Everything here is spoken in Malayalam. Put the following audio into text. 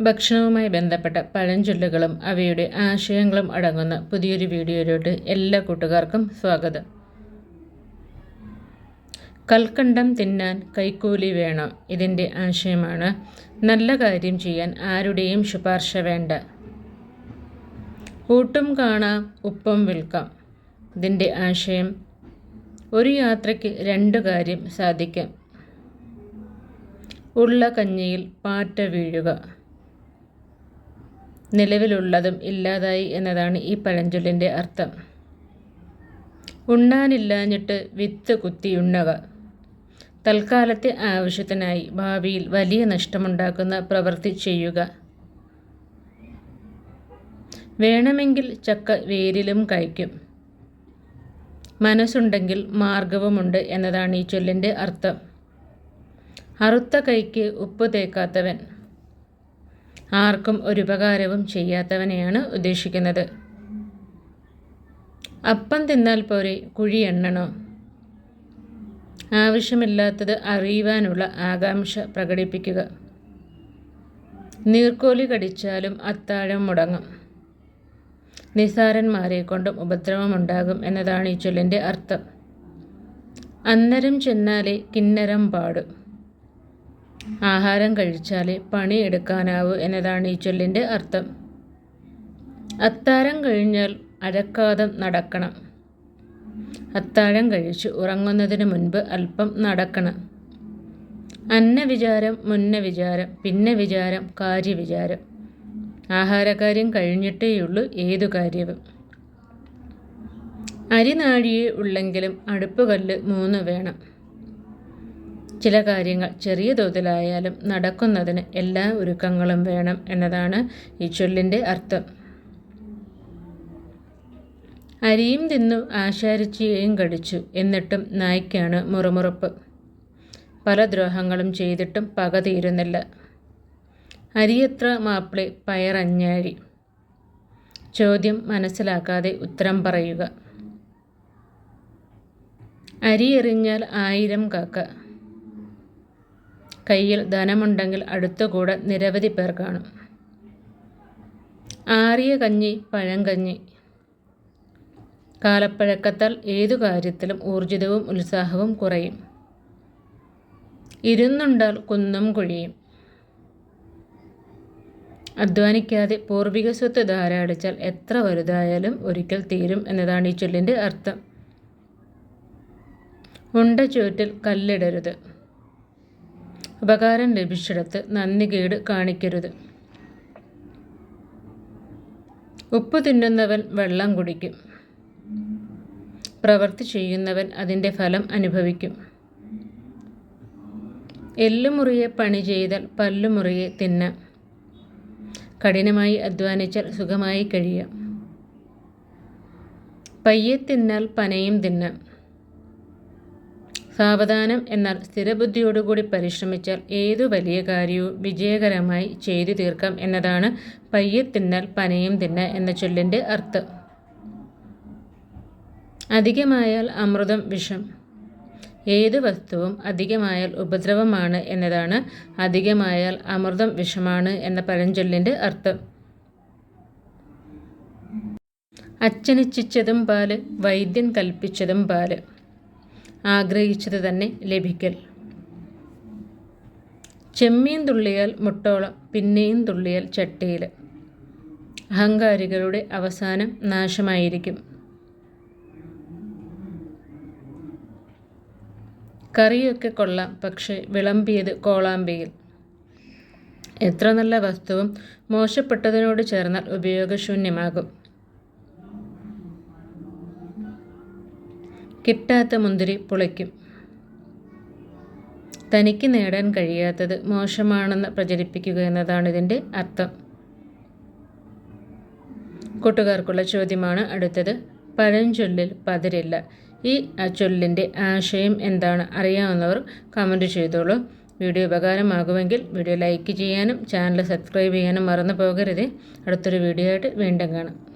ഭക്ഷണവുമായി ബന്ധപ്പെട്ട പഴഞ്ചൊല്ലുകളും അവയുടെ ആശയങ്ങളും അടങ്ങുന്ന പുതിയൊരു വീഡിയോയിലോട്ട് എല്ലാ കൂട്ടുകാർക്കും സ്വാഗതം. കൽക്കണ്ടം തിന്നാൻ കൈക്കൂലി വേണം ഇതിന്റെ ആശയമാണ്. നല്ല കാര്യം ചെയ്യാൻ ആരുടെയും ശുപാർശ വേണ്ട. കൂട്ടും കാണാം ഉപ്പം വിൽക്കാം. ഇതിന്റെ ആശയം ഒരു യാത്രയ്ക്ക് രണ്ട് കാര്യം സാധിക്കാം. ഉള്ള കഞ്ഞിയിൽ പാറ്റ വീഴുക. നിലവിലുള്ളതും ഇല്ലാതായി എന്നതാണ് ഈ പഴഞ്ചൊല്ലിന്റെ അർത്ഥം. ഉണ്ണാനില്ലാഞ്ഞിട്ട് വിത്ത് കുത്തിയുണ്ണുക തൽക്കാലത്തെ ആവശ്യത്തിനായി ഭാവിയിൽ വലിയ നഷ്ടമുണ്ടാക്കുന്ന പ്രവൃത്തി ചെയ്യുക. വേണമെങ്കിൽ ചക്ക വേരിലും കഴിക്കും മനസ്സുണ്ടെങ്കിൽ മാർഗവുമുണ്ട് എന്നതാണ് ഈ ചൊല്ലിന്റെ അർത്ഥം. അറുത്ത കൈക്ക് ഉപ്പ് തേക്കാത്തവൻ. ആർക്കും ഒരു ഉപകാരവും ചെയ്യാത്തവനെയാണ് ഉദ്ദേശിക്കുന്നത്. അപ്പം തിന്നാൽ പോരെ കുഴി എണ്ണണോ? ആവശ്യമില്ലാത്തത് അറിയുവാനുള്ള ആകാംക്ഷ പ്രകടിപ്പിക്കുക. നീർക്കോലി കടിച്ചാലും അത്താഴം മുടങ്ങും. നിസാരന്മാരെ കൊണ്ടും ഉപദ്രവമുണ്ടാകും എന്നതാണ് ഈ ചൊല്ലിന്റെ അർത്ഥം. അന്നരം ചെന്നാലേ കിന്നരം പാടും. ആഹാരം കഴിച്ചാലേ പണിയെടുക്കാനാവൂ എന്നതാണ് ഈ ചൊല്ലിന്റെ അർത്ഥം. അത്താരം കഴിഞ്ഞാൽ അഴക്കാതം നടക്കണം. അത്താഴം കഴിച്ച് ഉറങ്ങുന്നതിന് മുൻപ് അല്പം നടക്കണം. അന്ന വിചാരം മുന്ന വിചാരം പിന്നെ വിചാരം കാര്യവിചാരം. ആഹാരകാര്യം കഴിഞ്ഞിട്ടേയുള്ളൂ ഏതു കാര്യവും. അരിനാഴിയെ ഉള്ളെങ്കിലും അടുപ്പുകല്ല് മൂന്ന് വേണം. ചില കാര്യങ്ങൾ ചെറിയ തോതിലായാലും നടക്കുന്നതിന് എല്ലാ ഒരുക്കങ്ങളും വേണം എന്നതാണ് ഈ ചൊല്ലിന്റെ അർത്ഥം. അരിയും തിന്നു ആശാരിച്ചിയേയും കടിച്ചു. എന്നിട്ടും നായ്ക്കാണ് മുറുമുറുപ്പ്. പല ദ്രോഹങ്ങളും ചെയ്തിട്ടും പക തീരുന്നില്ല. അരിയത്ര മാപ്പിളെ പയറഞ്ഞാഴി. ചോദ്യം മനസ്സിലാക്കാതെ ഉത്തരം പറയുക. അരിയെറിഞ്ഞാൽ ആയിരം കാക്ക. കയ്യിൽ ധനമുണ്ടെങ്കിൽ അടുത്തുകൂടെ നിരവധി പേർ കാണും. ആറിയ കഞ്ഞി പഴങ്കഞ്ഞി കാലപ്പഴക്കത്താൽ ഏതു കാര്യത്തിലും ഊർജിതവും ഉത്സാഹവും കുറയും. ഇരുന്നുണ്ടാൽ കുന്നും കുഴിയും. അധ്വാനിക്കാതെ പൂർവിക സ്വത്ത് ധാരാളിച്ചാൽ എത്ര വലുതായാലും ഒരിക്കൽ തീരും എന്നതാണ് ഈ ചൊല്ലിന്റെ അർത്ഥം. ഉണ്ട ചുവറ്റിൽ കല്ലിടരുത്. ഉപകാരം ലഭിച്ചിടത്ത് നന്ദികേട് കാണിക്കരുത്. ഉപ്പ് തിന്നുന്നവൻ വെള്ളം കുടിക്കും. പ്രവൃത്തി ചെയ്യുന്നവൻ അതിന്റെ ഫലം അനുഭവിക്കും. എല്ലുമുറിയെ പണി ചെയ്താൽ പല്ലുമുറിയെ തിന്നാം. കഠിനമായി അധ്വാനിച്ചാൽ സുഖമായി കഴിയാം. പയ്യെ തിന്നാൽ പനയും തിന്നാം. സാവധാനം എന്നാൽ സ്ഥിരബുദ്ധിയോടുകൂടി പരിശ്രമിച്ചാൽ ഏതു വലിയ കാര്യവും വിജയകരമായി ചെയ്തു തീർക്കാം എന്നതാണ് പയ്യെ തിന്നാൽ പനയും തിന്ന എന്ന ചൊല്ലിന്റെ അർത്ഥം. അധികമായാൽ അമൃതം വിഷം. ഏതു വസ്തുവും അധികമായാൽ ഉപദ്രവമാണ് എന്നതാണ് അധികമായാൽ അമൃതം വിഷമാണ് എന്ന പഴഞ്ചൊല്ലിന്റെ അർത്ഥം. അച്ഛനിച്ഛിച്ചതും പാൽ വൈദ്യൻ കൽപ്പിച്ചതും പാൽ. ആഗ്രഹിച്ചത് തന്നെ ലഭിക്കൽ. ചെമ്മീൻ തുള്ളിയാൽ മുട്ടോളം പിന്നെയും തുള്ളിയാൽ ചട്ടിയിൽ അഹങ്കാരികളുടെ അവസാനം നാശമായിരിക്കും. കറിയൊക്കെ കൊള്ളാം പക്ഷേ വിളമ്പിയത് കോളാമ്പിയിൽ. എത്ര നല്ല വസ്തുവും മോശപ്പെട്ടതിനോട് ചേർന്നാൽ ഉപയോഗശൂന്യമാകും. കിട്ടാത്ത മുന്തിരി പുളയ്ക്കും തനിക്ക് നേടാൻ കഴിയാത്തത് മോശമാണെന്ന് പ്രചരിപ്പിക്കുക എന്നതാണ് ഇതിന്റെ അർത്ഥം. കൂട്ടുകാർക്കുള്ള ചോദ്യമാണ് അടുത്തത്. പഴഞ്ചൊല്ലിൽ പതിരില്ല. ഈ ചൊല്ലിന്റെ ആശയം എന്താണ് അറിയാവുന്നവർ കമന്റ് ചെയ്തോളൂ. വീഡിയോ ഉപകാരമാകുമെങ്കിൽ വീഡിയോ ലൈക്ക് ചെയ്യാനും ചാനൽ സബ്സ്ക്രൈബ് ചെയ്യാനും മറന്നു പോകരുത്. അടുത്തൊരു വീഡിയോ ആയിട്ട് വീണ്ടും കാണാം.